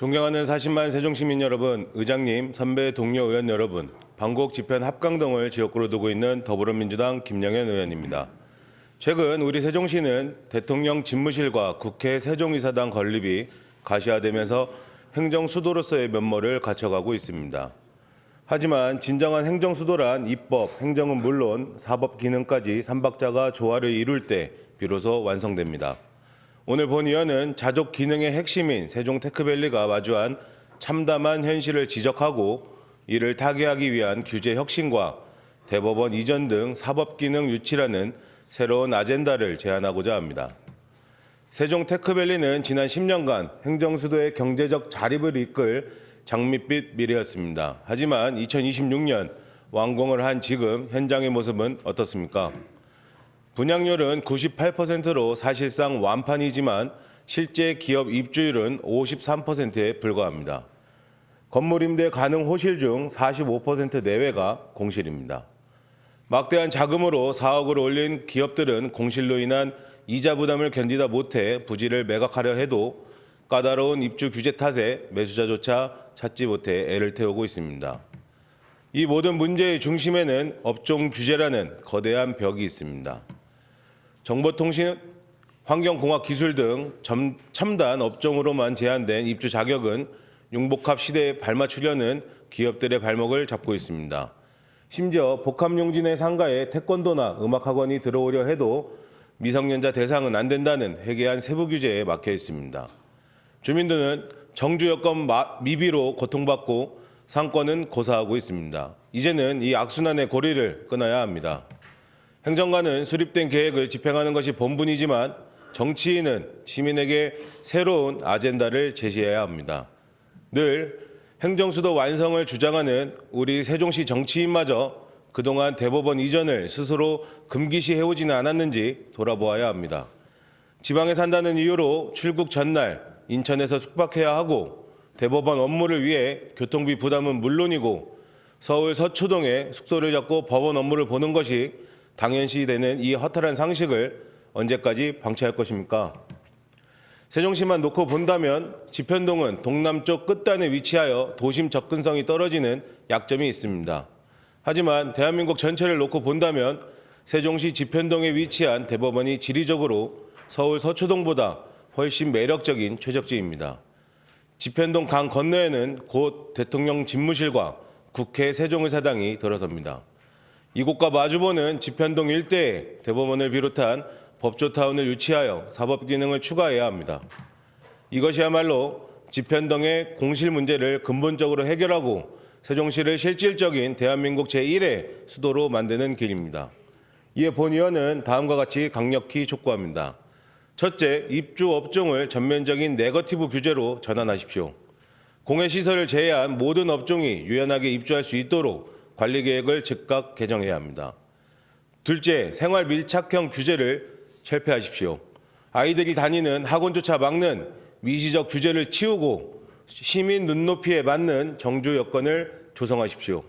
존경하는 40만 세종시민 여러분, 의장님, 선배 동료 의원 여러분, 방곡 지편 합강동을 지역구로 두고 있는 더불어민주당 김영현 의원입니다. 최근 우리 세종시는 대통령 집무실과 국회 세종이사당 건립이 가시화되면서 행정 수도로서의 면모를 갖춰가고 있습니다. 하지만 진정한 행정 수도란 입법, 행정은 물론 사법 기능까지 삼박자가 조화를 이룰 때 비로소 완성됩니다. 오늘 본 의원은 자족 기능의 핵심인 세종 테크밸리가 마주한 참담한 현실을 지적하고 이를 타개하기 위한 규제 혁신과 대법원 이전 등 사법 기능 유치라는 새로운 아젠다를 제안하고자 합니다. 세종 테크밸리는 지난 10년간 행정수도의 경제적 자립을 이끌 장밋빛 미래였습니다. 하지만 2026년 완공을 한 지금 현장의 모습은 어떻습니까? 분양률은 98%로 사실상 완판이지만 실제 기업 입주율은 53%에 불과합니다. 건물 임대 가능 호실 중 45% 내외가 공실입니다. 막대한 자금으로 사억을 올린 기업들은 공실로 인한 이자 부담을 견디다 못해 부지를 매각하려 해도 까다로운 입주 규제 탓에 매수자조차 찾지 못해 애를 태우고 있습니다. 이 모든 문제의 중심에는 업종 규제라는 거대한 벽이 있습니다. 정보통신, 환경공학 기술 등 점- 첨단 업종으로만 제한된 입주 자격은 융복합 시대에 발맞추려는 기업들의 발목을 잡고 있습니다. 심지어 복합용진의 상가에 태권도나 음악학원이 들어오려 해도 미성년자 대상은 안 된다는 해괴한 세부 규제에 막혀 있습니다. 주민들은 정주 여건 마- 미비로 고통받고 상권은 고사하고 있습니다. 이제는 이 악순환의 고리를 끊어야 합니다. 행정관은 수립된 계획을 집행하는 것이 본분이지만 정치인은 시민에게 새로운 아젠다를 제시해야 합니다. 늘 행정수도 완성을 주장하는 우리 세종시 정치인마저 그동안 대법원 이전을 스스로 금기시 해오지는 않았는지 돌아보아야 합니다. 지방에 산다는 이유로 출국 전날 인천에서 숙박해야 하고 대법원 업무를 위해 교통비 부담은 물론이고 서울 서초동에 숙소를 잡고 법원 업무를 보는 것이 당연시 되는 이 허탈한 상식을 언제까지 방치할 것입니까? 세종시만 놓고 본다면 지편동은 동남쪽 끝단에 위치하여 도심 접근성이 떨어지는 약점이 있습니다. 하지만 대한민국 전체를 놓고 본다면 세종시 지편동에 위치한 대법원이 지리적으로 서울 서초동보다 훨씬 매력적인 최적지입니다. 지편동 강 건너에는 곧 대통령 집무실과 국회 세종의사당이 들어섭니다. 이곳과 마주보는 지편동 일대에 대법원을 비롯한 법조타운을 유치하여 사법 기능을 추가해야 합니다. 이것이야말로 지편동의 공실 문제를 근본적으로 해결하고 세종시를 실질적인 대한민국 제1의 수도로 만드는 길입니다. 이에 본 의원은 다음과 같이 강력히 촉구합니다. 첫째, 입주 업종을 전면적인 네거티브 규제로 전환하십시오. 공해시설을 제외한 모든 업종이 유연하게 입주할 수 있도록 관리 계획을 즉각 개정해야 합니다. 둘째, 생활 밀착형 규제를 철폐하십시오. 아이들이 다니는 학원조차 막는 미시적 규제를 치우고 시민 눈높이에 맞는 정주 여건을 조성하십시오.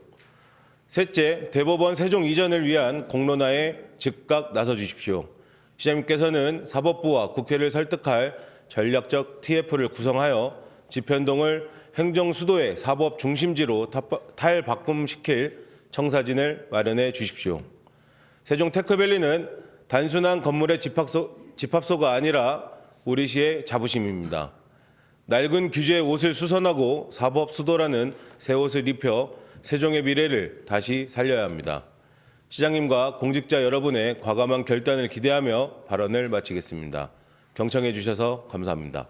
셋째, 대법원 세종 이전을 위한 공론화에 즉각 나서 주십시오. 시장님께서는 사법부와 국회를 설득할 전략적 TF를 구성하여 지편동을 행정 수도의 사법 중심지로 탈바꿈시킬 청사진을 마련해 주십시오. 세종 테크밸리는 단순한 건물의 집합소, 집합소가 아니라 우리 시의 자부심입니다. 낡은 규제의 옷을 수선하고 사법 수도라는 새 옷을 입혀 세종의 미래를 다시 살려야 합니다. 시장님과 공직자 여러분의 과감한 결단을 기대하며 발언을 마치겠습니다. 경청해 주셔서 감사합니다.